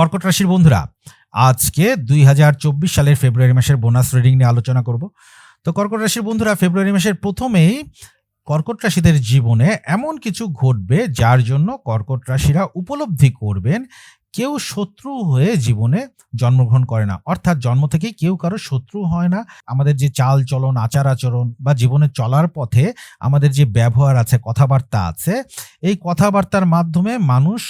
কর্কট রাশির বন্ধুরা, আজকে দুই হাজার চব্বিশ সালের ফেব্রুয়ারি মাসের বোনাস রিডিং নিয়ে আলোচনা করব। তো কর্কট রাশির বন্ধুরা, ফেব্রুয়ারি মাসের প্রথমেই কর্কট রাশিদের জীবনে এমন কিছু ঘটবে যার জন্য কর্কট রাশিরা উপলব্ধি করবেন, কেউ শত্রু হয়ে জীবনে জন্মগ্রহণ করে না। অর্থাৎ জন্ম থেকেই কেউ কারও শত্রু হয় না। আমাদের যে চাল চলন, আচার আচরণ বা জীবনে চলার পথে আমাদের যে ব্যবহার আছে, কথাবার্তা আছে, এই কথাবার্তার মাধ্যমে মানুষ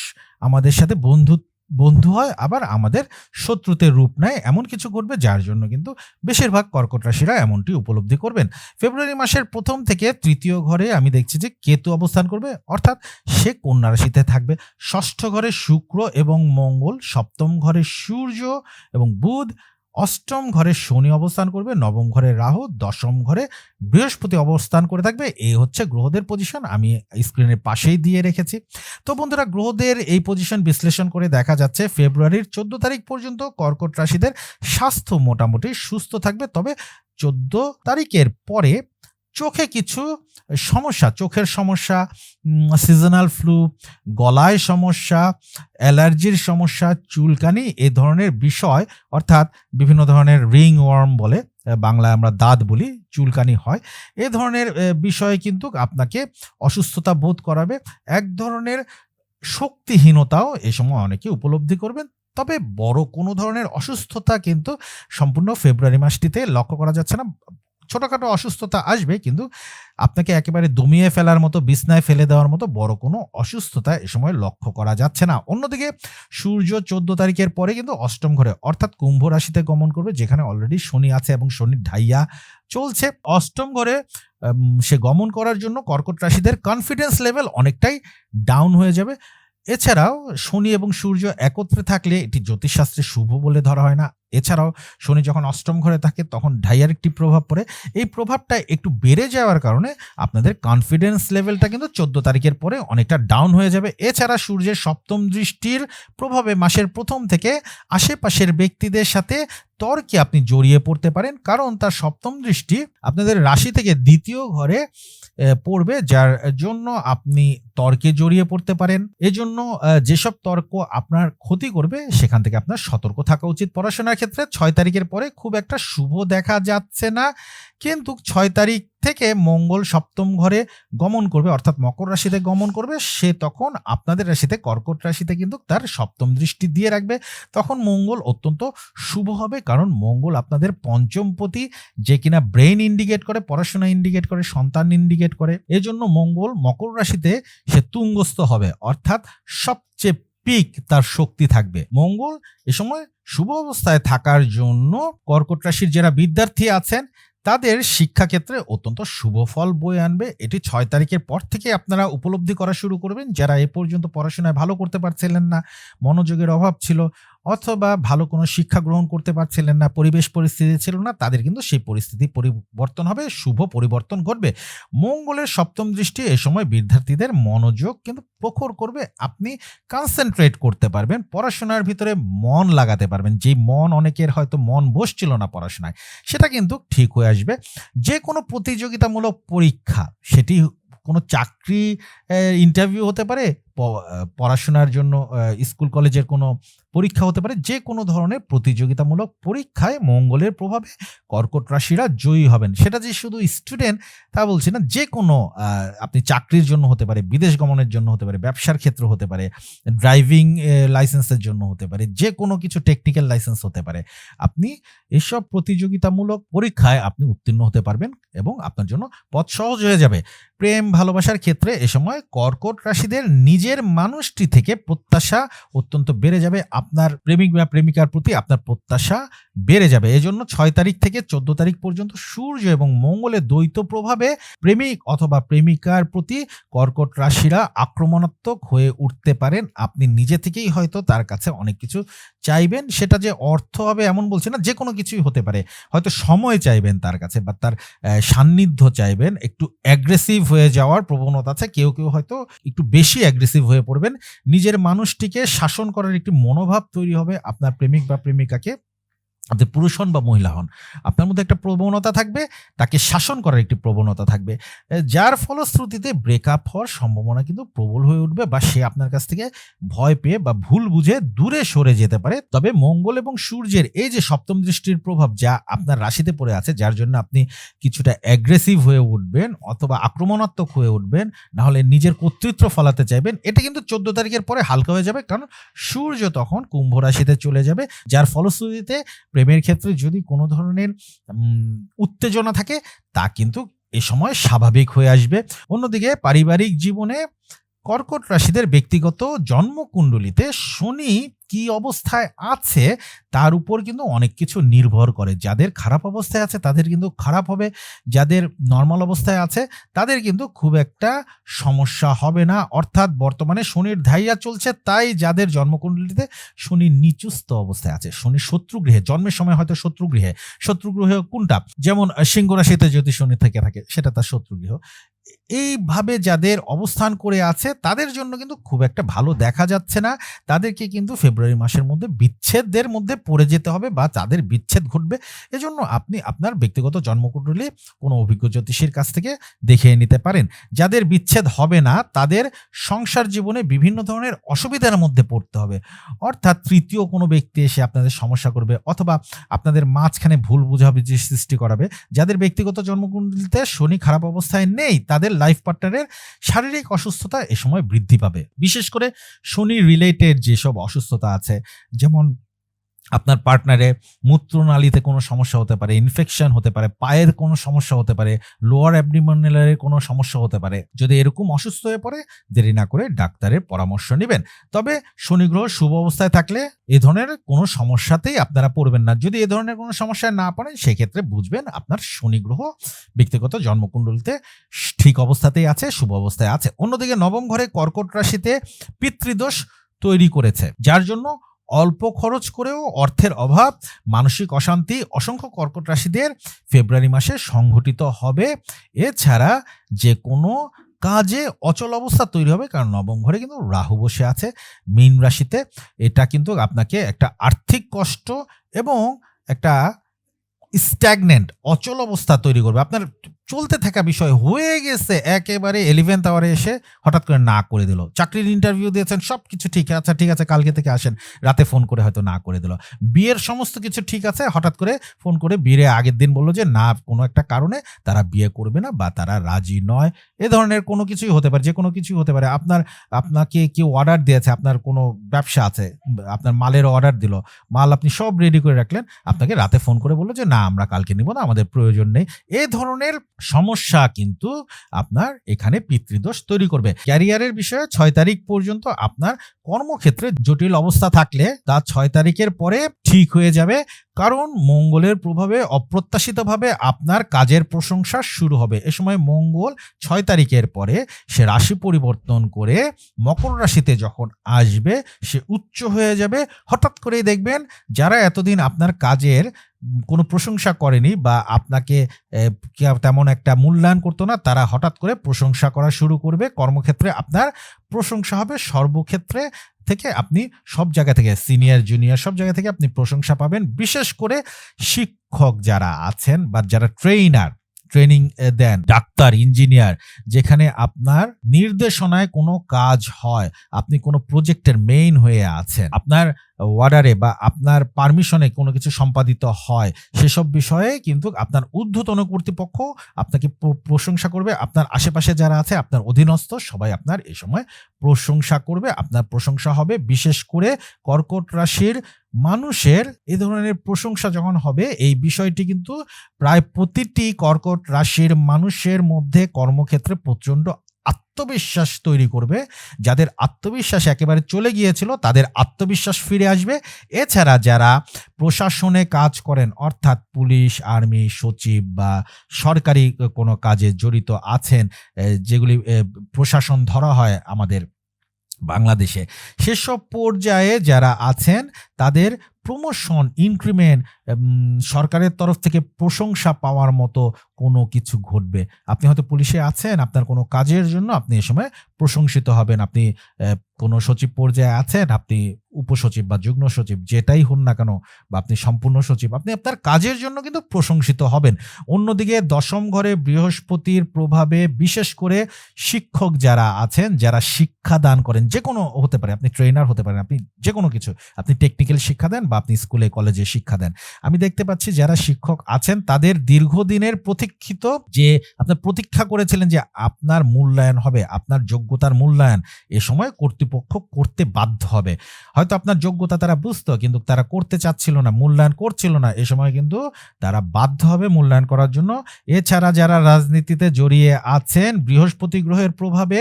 আমাদের সাথে বন্ধু বন্ধু হয়, আবার আমাদের শত্রুতে রূপ নেয়, এমন কিছু করবে যার জন্য কিন্তু বেশিরভাগ কর্কট রাশিরা এমনটি উপলব্ধি করবেন। ফেব্রুয়ারি মাসের প্রথম থেকে তৃতীয় ঘরে আমি দেখছি যে কেতু অবস্থান করবে, অর্থাৎ সে কন্যা রাশিতে থাকবে। ষষ্ঠ ঘরে শুক্র এবং মঙ্গল, সপ্তম ঘরে সূর্য এবং বুধ অষ্টম ঘরে শনি অবস্থান করবে, নবম ঘরে রাহু, দশম ঘরে বৃহস্পতি অবস্থান করে থাকবে। এই হচ্ছে গ্রহদের পজিশন আমি স্ক্রিনের পাশেই দিয়ে রেখেছি। তো বন্ধুরা, গ্রহদের এই পজিশন বিশ্লেষণ করে দেখা যাচ্ছে, ফেব্রুয়ারির চোদ্দ তারিখ পর্যন্ত কর্কট রাশিদের স্বাস্থ্য মোটামুটি সুস্থ থাকবে। তবে চোদ্দ তারিখের পরে চোখে কিছু সমস্যা, চোখের সমস্যা সিজনাল ফ্লু গলায় সমস্যা, অ্যালার্জির সমস্যা, চুলকানি, এ ধরনের বিষয়, অর্থাৎ বিভিন্ন ধরনের রিং ওয়ার্ম বলে বাংলায় আমরা দাঁত বলি, চুলকানি হয়, এ ধরনের বিষয়ে কিন্তু আপনাকে অসুস্থতা বোধ করাবে, এক ধরনের শক্তিহীনতাও এ সময় অনেকে উপলব্ধি করবেন, তবে বড় কোনো ধরনের অসুস্থতা কিন্তু সম্পূর্ণ ফেব্রুয়ারি মাসটিতে লক্ষ্য করা যাচ্ছে না ছোটোখাটো অসুস্থতা আসবে, কিন্তু আপনাকে একেবারে দমিয়ে ফেলার মতো, বিছনায় ফেলে দেওয়ার মতো বড় কোনো অসুস্থতা এ সময় লক্ষ্য করা যাচ্ছে না। অন্যদিকে সূর্য চোদ্দ তারিখের পরে কিন্তু অষ্টম ঘরে, অর্থাৎ কুম্ভ রাশিতে গমন করবে, যেখানে অলরেডি শনি আছে এবং শনির ঢাইয়া চলছে। অষ্টম ঘরে সে গমন করার জন্য কর্কট রাশিদের কনফিডেন্স লেভেল অনেকটাই ডাউন হয়ে যাবে। এছাড়াও শনি এবং সূর্য একত্রে থাকলে এটি জ্যোতিষশাস্ত্রে শুভ বলে ধরা হয় না। এছাড়াও শনি যখন অষ্টম ঘরে থাকে, তখন ঢাইয়ার একটি প্রভাব পড়ে। এই প্রভাবটা একটু বেড়ে যাওয়ার কারণে আপনাদের কনফিডেন্স লেভেলটা কিন্তু চোদ্দ তারিখের পরে অনেকটা ডাউন হয়ে যাবে। এছাড়া সূর্যের সপ্তম দৃষ্টির প্রভাবে মাসের প্রথম থেকে আশেপাশের ব্যক্তিদের সাথে তর্কে আপনি জড়িয়ে পড়তে পারেন, কারণ তার সপ্তম দৃষ্টি আপনাদের রাশি থেকে দ্বিতীয় ঘরে পড়বে, যার জন্য আপনি তর্কে জড়িয়ে পড়তে পারেন। এজন্য যেসব তর্ক আপনার ক্ষতি করবে, সেখান থেকে আপনার সতর্ক থাকা উচিত পড়াশোনার ক্ষেত্রে। ছয় তারিখের পরে খুব একটা শুভ দেখা যাচ্ছে না, কিন্তু ছয় তারিখ থেকে মঙ্গল সপ্তম ঘরে গমন করবে, অর্থাৎ মকর রাশিতে গমন করবে, সে তখন আপনাদের রাশিতে কর্কট রাশিতে কিন্তু তার সপ্তম দৃষ্টি দিয়ে রাখবে। তখন মঙ্গল অত্যন্ত শুভ হবে, কারণ মঙ্গল আপনাদের পঞ্চমপতি, যে কিনা ব্রেন ইন্ডিকেট করে, পড়াশোনা ইন্ডিকেট করে, সন্তান ইন্ডিকেট করে। এজন্য মঙ্গল মকর রাশিতে সে তুঙ্গস্থ হবে, অর্থাৎ সবচেয়ে পিক তার শক্তি থাকবে। মঙ্গল এ সময় শুভ অবস্থায় থাকার জন্য কর্কট রাশির যারা বিদ্যার্থী আছেন তাদের শিক্ষাক্ষেত্রে অত্যন্ত শুভ ফল বয়ে আনবে। এটি ছয় তারিখের পর থেকে আপনারা উপলব্ধি করা শুরু করবেন। যারা এ পর্যন্ত পড়াশোনায় ভালো করতে পারছিলেন না, মনোযোগের অভাব ছিল অথবা ভালো কোনো শিক্ষা গ্রহণ করতে পারছিলেন না, পরিবেশ পরিস্থিতি ছিল না, তাদের কিন্তু সেই পরিস্থিতি পরিবর্তন হবে, শুভ পরিবর্তন ঘটবে। মঙ্গলের সপ্তম দৃষ্টি এ সময় বিদ্যার্থীদের মনোযোগ কিন্তু প্রখর করবে, আপনি কনসেন্ট্রেট করতে পারবেন, পড়াশোনার ভিতরে মন লাগাতে পারবেন যে মন অনেকের হয়তো মন বসছিল না পড়াশোনায়, সেটা কিন্তু ঠিক হয়ে আসবে। যে কোনো প্রতিযোগিতামূলক পরীক্ষা, সেটি কোনো চাকরি ইন্টারভিউ হতে পারে পড়াশোনার জন্য স্কুল কলেজের কোনো পরীক্ষা হতে পারে, যে কোনো ধরনের প্রতিযোগিতামূলক পরীক্ষায় মঙ্গলের প্রভাবে কর্কট রাশিরা জয়ী হবেন। সেটা যে শুধু স্টুডেন্ট তা বলছি না, যে কোনো আপনি চাকরির জন্য হতে পারে, বিদেশ গমনের জন্য হতে পারে, ব্যবসার ক্ষেত্র হতে পারে ড্রাইভিং লাইসেন্সের জন্য হতে পারে, যে কোনো কিছু টেকনিক্যাল লাইসেন্স হতে পারে, আপনি এসব প্রতিযোগিতামূলক পরীক্ষায় আপনি উত্তীর্ণ হতে পারবেন এবং আপনার জন্য পথ সহজ হয়ে যাবে। প্রেম, ভালোবাসার ক্ষেত্রে এ সময় কর্কট রাশিদের নিজের মানুষটি থেকে প্রত্যাশা অত্যন্ত বেড়ে যাবে। আপনার প্রেমিক বা প্রেমিকার প্রতি আপনার প্রত্যাশা বেড়ে যাবে। এজন্য ছয় তারিখ থেকে চোদ্দ তারিখ পর্যন্ত সূর্য এবং মঙ্গলের দ্বৈত প্রভাবে প্রেমিক অথবা প্রেমিকার প্রতি কর্কট রাশিরা আক্রমণাত্মক হয়ে উঠতে পারেন। আপনি নিজে থেকেই হয়তো তার কাছে অনেক কিছু চাইবেন। সেটা যে অর্থ হবে এমন বলছে না, যে কোনো কিছুই হতে পারে। হয়তো সময় চাইবেন তার কাছে বা তার সান্নিধ্য চাইবেন। একটু অ্যাগ্রেসিভ হয়ে যাওয়ার প্রবণতা আছে। কেউ কেউ হয়তো একটু বেশি অ্যাগ্রেসিভ হয়ে পড়বেন। নিজের মানুষটিকে শাসন করার একটি মনোভাব তৈরি হবে আপনার প্রেমিক বা প্রেমিকাকে। আপনি পুরুষ হন বা মহিলা হন, আপনার মধ্যে একটা প্রবণতা থাকবে, তাকে শাসন করার একটি প্রবণতা থাকবে। যার ফলশ্রুতিতে ব্রেকআপ হওয়ার সম্ভাবনা কিন্তু প্রবল হয়ে উঠবে বা সে আপনার কাছ থেকে ভয় পেয়ে বা ভুল বুঝে দূরে সরে যেতে পারে। তবে মঙ্গল এবং সূর্যের এই যে সপ্তম দৃষ্টির প্রভাব যা আপনার রাশিতে পড়ে আছে, যার জন্য আপনি কিছুটা অ্যাগ্রেসিভ হয়ে উঠবেন অথবা আক্রমণাত্মক হয়ে উঠবেন, না হলে নিজের কর্তৃত্ব ফলাতে চাইবেন, এটা কিন্তু চোদ্দ তারিখের পরে হালকা হয়ে যাবে, কারণ সূর্য তখন কুম্ভ রাশিতে চলে যাবে, যার ফলশ্রুতিতে প্রেমের ক্ষেত্রে যদি কোনো ধরনের উত্তেজনা থাকে, তা কিন্তু এ সময় স্বাভাবিক হয়ে আসবে। অন্যদিকে পারিবারিক জীবনে কর্কট রাশিদের ব্যক্তিগত জন্মকুণ্ডলিতে শনি কি অবস্থায় আছে তার উপর কিন্তু অনেক কিছু নির্ভর করে। যাদের খারাপ অবস্থায় আছে তাদের কিন্তু খারাপ হবে, যাদের নর্মাল অবস্থায় আছে তাদের কিন্তু খুব একটা সমস্যা হবে না। অর্থাৎ বর্তমানে শনির ধাইয়া চলছে, তাই যাদের জন্মকুণ্ডলিতে শনি নিচুস্থ অবস্থায় আছে, শনি শত্রুগৃহে জন্মের সময় হয়তো শত্রুগৃহে শত্রুগৃহ কোনটা? যেমন সিংহ রাশিতে যদি শনি থেকে থাকে, সেটা তার শত্রুগৃহ এইভাবে যাদের অবস্থান করে আছে, তাদের জন্য কিন্তু খুব একটা ভালো দেখা যাচ্ছে না। তাদেরকে কিন্তু ফেব্রুয়ারি মাসের মধ্যে বিচ্ছেদের মধ্যে পড়ে যেতে হবে বা তাদের বিচ্ছেদ ঘটবে। এজন্য আপনি আপনার ব্যক্তিগত জন্মকুণ্ডলী কোনো অভিজ্ঞ জ্যোতিষীর কাছ থেকে দেখে নিতে পারেন। যাদের বিচ্ছেদ হবে না, তাদের সংসার জীবনে বিভিন্ন ধরনের অসুবিধার মধ্যে পড়তে হবে। অর্থাৎ তৃতীয় কোনো ব্যক্তি এসে আপনাদের সমস্যা করবে অথবা আপনাদের মাঝখানে ভুল বুঝাবুঝি সৃষ্টি করাবে, যাদের ব্যক্তিগত জন্মকুণ্ডলিতে শনি খারাপ অবস্থায় নেই, তাদের লাইফ পার্টনারের শারীরিক অসুস্থতা এ সময় বৃদ্ধি পাবে। বিশেষ করে শনি রিলেটেড যেসব অসুস্থতা আছে। যেমন আপনার পার্টনারে মূত্রনালীতে কোনো সমস্যা হতে পারে ইনফেকশন হতে পারে, পায়ের কোনো সমস্যা হতে পারে লোয়ার অ্যাবডিমোনালের কোনো সমস্যা হতে পারে। যদি এরকম অসুস্থ হয়ে পড়ে, দেরি না করে ডাক্তারের পরামর্শ নেবেন। তবে শনি গ্রহ শুভ অবস্থায় থাকলে এ ধরনের কোনো সমস্যাতেই আপনারা পড়বেন না। যদি এ ধরনের কোনো সমস্যায় না পড়েন, সেক্ষেত্রে বুঝবেন আপনার শনি গ্রহ ব্যক্তিগত জন্মকুণ্ডলিতে ঠিক অবস্থাতেই আছে, শুভ অবস্থায় আছে। অন্যদিকে নবম ঘরে কর্কট রাশিতে পিতৃদোষ তৈরি করেছে, যার জন্য অল্প খরচ করেও অর্থের অভাব, মানসিক অশান্তি, অসংখ্য কর্কট রাশিদের ফেব্রুয়ারি মাসে সংঘটিত হবে। এছাড়া যে কোনো কাজে অচল অবস্থা তৈরি হবে, কারণ নবম ঘরে কিন্তু রাহু বসে আছে মীন রাশিতে। এটা কিন্তু আপনাকে একটা আর্থিক কষ্ট এবং একটা স্ট্যাগনেন্ট অচল অবস্থা তৈরি করবে। আপনার চলতে থাকা বিষয় হয়ে গেছে, একেবারে এলিভেন্থ আওয়ারে এসে হঠাৎ করে না করে দিল। চাকরির ইন্টারভিউ দিয়েছেন সব কিছু ঠিক আচ্ছা ঠিক আছে, কালকে থেকে আসেন, রাতে ফোন করে হয়তো না করে দিল। বিয়ের সমস্ত কিছু ঠিক আছে, হঠাৎ করে ফোন করে বিয়ের আগের দিন বলল যে, না, কোনো একটা কারণে তারা বিয়ে করবে না বা তারা রাজি নয়। এ ধরনের কোনো কিছুই হতে পারে যে কোনো কিছুই হতে পারে। আপনার, আপনাকে কেউ অর্ডার দিয়েছে, আপনার কোনো ব্যবসা আছে, আপনার মালের অর্ডার দিল, মাল আপনি সব রেডি করে রাখলেন, আপনাকে রাতে ফোন করে বলল যে, না, আমরা কালকে নিব না, আমাদের প্রয়োজন নেই। এ ধরনের সমস্যা কিন্তু আপনার এখানে পিতৃদোষ তৈরি করবে। ক্যারিয়ারের বিষয়ে ছয় তারিখ পর্যন্ত আপনার কর্মক্ষেত্রে জটিল অবস্থা থাকলে তা ছয় তারিখের পরে ঠিক হয়ে যাবে। কারণ মঙ্গলের প্রভাবে, অপ্রত্যাশিতভাবে আপনার কাজের প্রশংসা শুরু হবে। এ সময় মঙ্গল ছয় তারিখের পরে সে রাশি পরিবর্তন করে মকর রাশিতে যখন আসবে, সে উচ্চ হয়ে যাবে। হঠাৎ করেই দেখবেন যারা এতদিন আপনার কাজের কোনো প্রশংসা করেনি বা আপনাকে তেমন একটা মূল্যায়ন করতো না, তারা হঠাৎ করে প্রশংসা করা শুরু করবে। কর্মক্ষেত্রে আপনার প্রশংসা হবে সর্বক্ষেত্রে থেকে আপনি সব জায়গা থেকে সিনিয়র জুনিয়র সব জায়গা থেকে আপনি প্রশংসা পাবেন। বিশেষ করে শিক্ষক যারা আছেন বা যারা ট্রেইনার ট্রেনিং দেন। ডাক্তার ইঞ্জিনিয়ার যেখানে আপনার নির্দেশনায় কোনো কাজ হয়, আপনি কোনো প্রজেক্টের মেইন হয়ে আছেন, আপনার ওয়ার্ডারে বা আপনার পারমিশনে কোনো কিছু সম্পাদিত হয়, সেসব বিষয়ে কিন্তু আপনার ঊর্ধ্বতন কর্তৃপক্ষ আপনাকে প্রশংসা করবে, আপনার আশেপাশে যারা আছে, আপনার অধীনস্থ, সবাই আপনার এই সময় প্রশংসা করবে, আপনার প্রশংসা হবে, বিশেষ করে কর্কট রাশির মানুষের এ ধরনের প্রশংসা যখন হবে, এই বিষয়টি কিন্তু প্রায় প্রতিটি কর্কট রাশির মানুষের মধ্যে কর্মক্ষেত্রে প্রচণ্ড আত্মবিশ্বাস তৈরি করবে। যাদের আত্মবিশ্বাস একেবারে চলে গিয়েছিল, তাদের আত্মবিশ্বাস ফিরে আসবে। এছাড়া যারা প্রশাসনে কাজ করেন, অর্থাৎ পুলিশ, আর্মি, সচিব বা সরকারি কোনো কাজে জড়িত আছেন যেগুলি প্রশাসন ধরা হয় আমাদের বাংলাদেশে। সেসব পর্যায়ে যারা আছেন তাদের প্রমোশন ইনক্রিমেন্ট সরকারের তরফ থেকে প্রশংসা পাওয়ার মতো কোনো কিছু ঘটবে। আপনি হয়তো পুলিশে আছেন, আপনার কোনো কাজের জন্য আপনি এ সময় প্রশংসিত হবেন। আপনি কোনো সচিব পর্যায়ে আছেন, আপনি উপসচিব বা যুগ্ম সচিব যেটাই হন না কেন বা আপনি সম্পূর্ণ সচিব, আপনি আপনার কাজের জন্য কিন্তু প্রশংসিত হবেন। অন্যদিকে দশম ঘরে বৃহস্পতির প্রভাবে বিশেষ করে শিক্ষক যারা আছেন, যারা শিক্ষা দান করেন যে কোনো হতে পারে, আপনি ট্রেনার হতে পারেন, আপনি যে কোনো কিছু, আপনি টেকনিক্যাল শিক্ষা দেন বা আপনি স্কুলে, কলেজে শিক্ষা দেন। আমি দেখতে পাচ্ছি যারা শিক্ষক আছেন, তাদের দীর্ঘদিনের প্রতীক্ষিত যে আপনার প্রতীক্ষা করেছিলেন যে আপনার মূল্যায়ন হবে, আপনার যোগ্যতার মূল্যায়ন এ সময় কর্তৃপক্ষ করতে বাধ্য হবে। হয়তো আপনার যোগ্যতা তারা বুঝতো, কিন্তু তারা করতে চাচ্ছিল না, মূল্যায়ন করছিল না। এ সময় কিন্তু তারা বাধ্য হবে মূল্যায়ন করার জন্য। এছাড়া যারা রাজনীতিতে জড়িয়ে আছেন, বৃহস্পতি গ্রহের প্রভাবে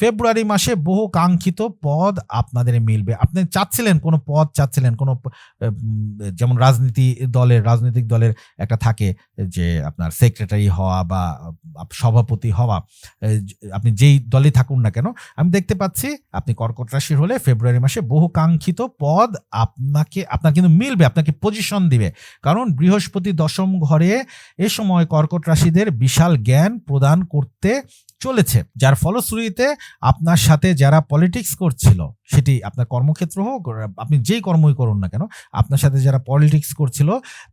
ফেব্রুয়ারি মাসে বহু কাঙ্ক্ষিত পদ আপনাদের মিলবে। আপনি চাচ্ছিলেন কোনো পদ, চাচ্ছিলেন কোনো যেমন রাজনীতি দলের, রাজনৈতিক দলের একটা থাকে যে আপনার সেক্রেটারি হওয়া বা সভাপতি হওয়া আপনি যেই দলে থাকুন না কেন, আমি দেখতে পাচ্ছি আপনি কর্কট রাশির হলে ফেব্রুয়ারি মাসে বহু কাঙ্ক্ষিত পদ আপনাকে, আপনার কিন্তু মিলবে, আপনাকে পজিশন দিবে। কারণ বৃহস্পতি দশম ঘরে এ সময় কর্কট রাশিদের বিশাল জ্ঞান প্রদান করতে চলেছে, যার ফলশ্রুতিতে আপনার সাথে যারা পলিটিক্স করছিল, সেটি আপনার কর্মক্ষেত্র হোক, আপনি যেই কর্মই করুন না কেন, আপনার সাথে যারা পলিটিক্স করছিল,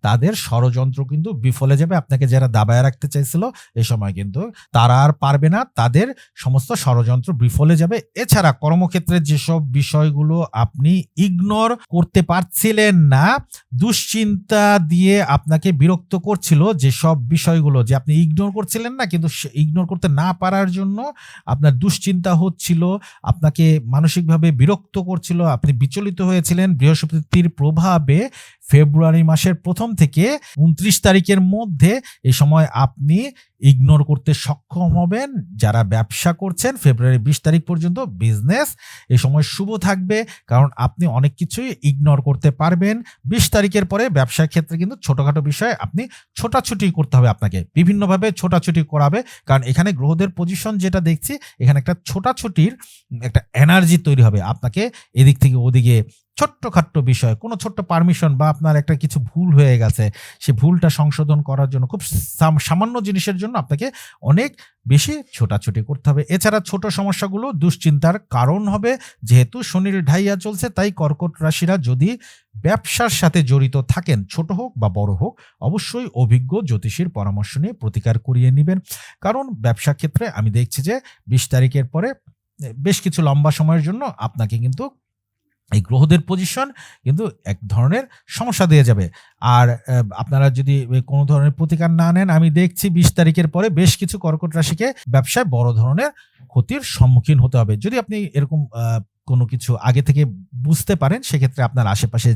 তাদের ষড়যন্ত্র কিন্তু বিফলে যাবে। আপনাকে যারা দাবায় রাখতে চাইছিল, এ সময় কিন্তু তারা আর পারবে না, তাদের সমস্ত ষড়যন্ত্র বিফলে যাবে। এছাড়া কর্মক্ষেত্রে যেসব বিষয়গুলো আপনি ইগনোর করতে পারছিলেন না, দুশ্চিন্তা দিয়ে আপনাকে বিরক্ত করছিল, যেসব বিষয়গুলো যে আপনি ইগনোর করছিলেন না, কিন্তু ইগনোর করতে না পারার জন্য আপনার দুশ্চিন্তা হচ্ছিল, আপনাকে মানসিকভাবে বিরক্ত করছিল, আপনি বিচলিত হয়েছিলেন। বৃহস্পতির প্রভাবে ফেব্রুয়ারি মাসের প্রথম থেকে উনত্রিশ তারিখের মধ্যে এ সময় আপনি ইগনোর করতে সক্ষম হবেন। যারা ব্যবসা করছেন ফেব্রুয়ারি বিশ তারিখ পর্যন্ত বিজনেস এই সময় শুভ থাকবে। কারণ আপনি অনেক কিছুই ইগনোর করতে পারবেন। বিশ তারিখের পরে ব্যবসার ক্ষেত্রে কিন্তু ছোটোখাটো বিষয়ে আপনি ছোটাছুটি করতে হবে আপনাকে। বিভিন্নভাবে ছোটাছুটি করাবে। কারণ এখানে গ্রহদের পজিশন যেটা দেখছি, এখানে একটা ছোটাছুটির একটা এনার্জি তৈরি হবে। আপনাকে এদিক থেকে ওদিকে ছোট্টখাট্ট বিষয়, কোনো ছোট্ট পারমিশন বা আপনার একটা কিছু ভুল হয়ে গেছে, সে ভুলটা সংশোধন করার জন্য খুব সাম- সামান্য জিনিসের জন্য আপনাকে অনেক বেশি ছোটাছুটি করতে হবে। এছাড়া ছোট সমস্যাগুলো দুশ্চিন্তার কারণ হবে। যেহেতু শনির ঢাইয়া চলছে, তাই কর্কট রাশিরা যদি ব্যবসার সাথে জড়িত থাকেন, ছোট হোক বা বড় হোক, অবশ্যই অভিজ্ঞ জ্যোতিষীর পরামর্শ নিয়ে প্রতিকার করিয়ে নেবেন। কারণ ব্যবসা ক্ষেত্রে আমি দেখছি যে বিশ তারিখের পরে বেশ কিছু লম্বা সময়ের জন্য আপনাকে কিন্তু এই গ্রহদের পজিশন কিন্তু এক ধরনের সমস্যা দিয়ে যাবে। আর আপনারা যদি কোনো ধরনের প্রতিকার না নেন, আমি দেখছি বিশ তারিখের পরে বেশ কিছু কর্কট রাশিকে ব্যবসায় বড় ধরনের ক্ষতির সম্মুখীন হতে হবে। যদি আপনি এরকম কোনো কিছু আগে থেকে বুঝতে পারেন, সেক্ষেত্রে আপনার আশেপাশে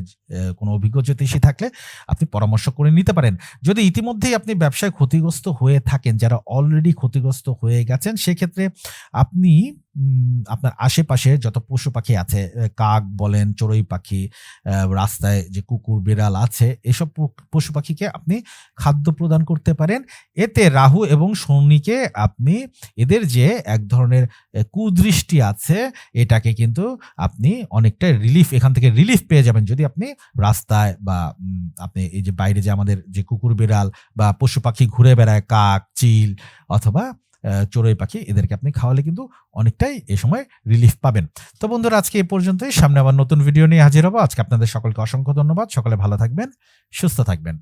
কোনো অভিজ্ঞ জ্যোতিষী থাকলে আপনি পরামর্শ করে নিতে পারেন। যদি ইতিমধ্যেই আপনি ব্যবসায় ক্ষতিগ্রস্ত হয়ে থাকেন, যারা অলরেডি ক্ষতিগ্রস্ত হয়ে গেছেন, সেক্ষেত্রে আপনি আপনার আশেপাশে যত পশু পাখি আছে কাক বলেন, চড়ুই পাখি রাস্তায় যে কুকুর, বিড়াল আছে, এসব পশু পাখিকে আপনি খাদ্য প্রদান করতে পারেন। এতে রাহু এবং শনিকে আপনি, এদের যে এক ধরনের কুদৃষ্টি আছে, এটাকে কিন্তু আপনি অনেকটা রিলিফ এখান থেকে রিলিফ পেয়ে যাবেন। যদি আপনি রাস্তায় বা আপনি এই যে বাইরে যে আমাদের যে কুকুর বিড়াল বা পশু পাখি ঘুরে বেড়ায়, কাক, চিল অথবা চড়ুই পাখি, এদেরকে আপনি খাওয়ালে কিন্তু অনেকটাই এ সময় রিলিফ পাবেন। তো বন্ধুরা, আজকে এ পর্যন্তই। সামনে আবার নতুন ভিডিও নিয়ে হাজির হব। আজকে আপনাদের সকলকে অসংখ্য ধন্যবাদ। সকলে ভালো থাকবেন, সুস্থ থাকবেন।